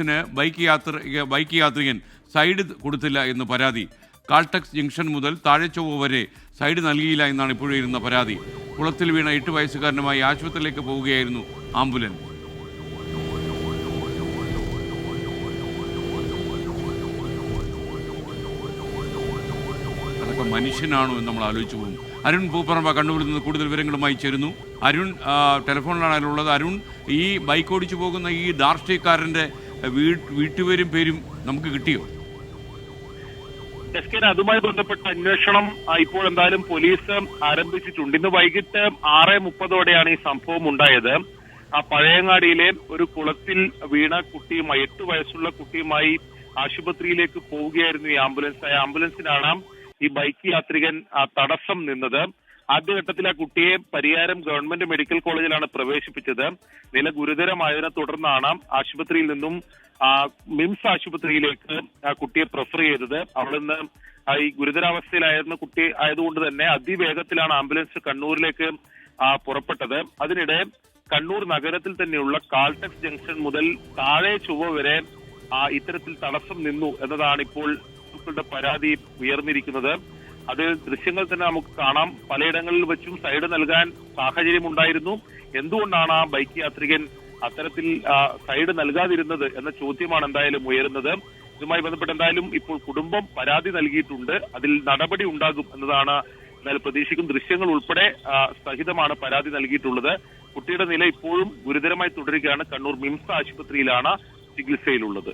ന് ബൈക്ക് യാത്ര ബൈക്ക് യാത്രികൻ സൈഡ് കൊടുത്തില്ല എന്ന് പരാതി. കാൾടെക്സ് ജംഗ്ഷൻ മുതൽ താഴെച്ചൊവ്വ വരെ സൈഡ് നൽകിയില്ല എന്നാണ് ഇപ്പോഴും പരാതി. കുളത്തിൽ വീണ എട്ട് വയസ്സുകാരനുമായി ആശുപത്രിയിലേക്ക് പോവുകയായിരുന്നു ആംബുലൻസ്. മനുഷ്യനാണോ എന്ന് നമ്മൾ ആലോചിച്ചു പോകും. അരുൺ പൂപ്പറമ്പ കണ്ണൂരിൽ നിന്ന് കൂടുതൽ വിവരങ്ങളുമായി ചേരുന്നു. അരുൺ ടെലിഫോണിലാണ് അതിലുള്ളത് അരുൺ ഈ ബൈക്ക് ഓടിച്ചു പോകുന്ന ഈ ധാർഷ്ട്രീയക്കാരന്റെ വീ- വീട്ടുപേരും പേരും നമുക്ക് കിട്ടിയോ? എസ് കെ അതുമായി ബന്ധപ്പെട്ട അന്വേഷണം ഇപ്പോൾ എന്തായാലും പോലീസ് ആരംഭിച്ചിട്ടുണ്ട് ഇന്ന് വൈകിട്ട് ആറ് മുപ്പതോടെയാണ് ഈ സംഭവം ഉണ്ടായത്. ആ പഴയങ്ങാടിയിലെ ഒരു കുളത്തിൽ വീണ കുട്ടിയുമായി എട്ട് വയസ്സുള്ള കുട്ടിയുമായി ആശുപത്രിയിലേക്ക് പോവുകയായിരുന്നു ഈ ആംബുലൻസ്. ആ ആംബുലൻസിനാണ് ഈ ബൈക്ക് യാത്രികൻ തടസ്സം നിന്നത്. ആദ്യഘട്ടത്തിൽ ആ കുട്ടിയെ പരിയാരം ഗവൺമെന്റ് മെഡിക്കൽ കോളേജിലാണ് പ്രവേശിപ്പിച്ചത്. നില ഗുരുതരമായതിനെ തുടർന്നാണ് ആശുപത്രിയിൽ നിന്നും മിംസ് ആശുപത്രിയിലേക്ക് ആ കുട്ടിയെ പ്രഫർ ചെയ്തത്. അവിടെ നിന്ന് ഈ ഗുരുതരാവസ്ഥയിലായിരുന്ന കുട്ടി ആയതുകൊണ്ട് തന്നെ അതിവേഗത്തിലാണ് ആംബുലൻസ് കണ്ണൂരിലേക്ക് പുറപ്പെട്ടത്. അതിനിടെ കണ്ണൂർ നഗരത്തിൽ തന്നെയുള്ള കാൾടെക്സ് ജംഗ്ഷൻ മുതൽ താഴെ ചുവ വരെ ഇത്തരത്തിൽ തടസ്സം നിന്നു എന്നതാണ് ഇപ്പോൾ പരാതി ഉയർന്നിരിക്കുന്നത്. അത് ദൃശ്യങ്ങൾ തന്നെ നമുക്ക് കാണാം. പലയിടങ്ങളിൽ വെച്ചും സൈഡ് നൽകാൻ സാഹചര്യം ഉണ്ടായിരുന്നു എന്തുകൊണ്ടാണ് ആ ബൈക്ക് യാത്രികൻ അത്തരത്തിൽ സൈഡ് നൽകാതിരുന്നത് എന്ന ചോദ്യമാണ് എന്തായാലും ഉയരുന്നത്. ഇതുമായി ബന്ധപ്പെട്ട് എന്തായാലും ഇപ്പോൾ കുടുംബം പരാതി നൽകിയിട്ടുണ്ട്. അതിൽ നടപടി ഉണ്ടാകും എന്നതാണ് എന്നാൽ പ്രതീക്ഷിക്കും. ദൃശ്യങ്ങൾ ഉൾപ്പെടെ സഹിതമാണ് പരാതി നൽകിയിട്ടുള്ളത്. കുട്ടിയുടെ നില ഇപ്പോഴും ഗുരുതരമായി തുടരുകയാണ്. കണ്ണൂർ മിംസ് ആശുപത്രിയിലാണ് ചികിത്സയിലുള്ളത്.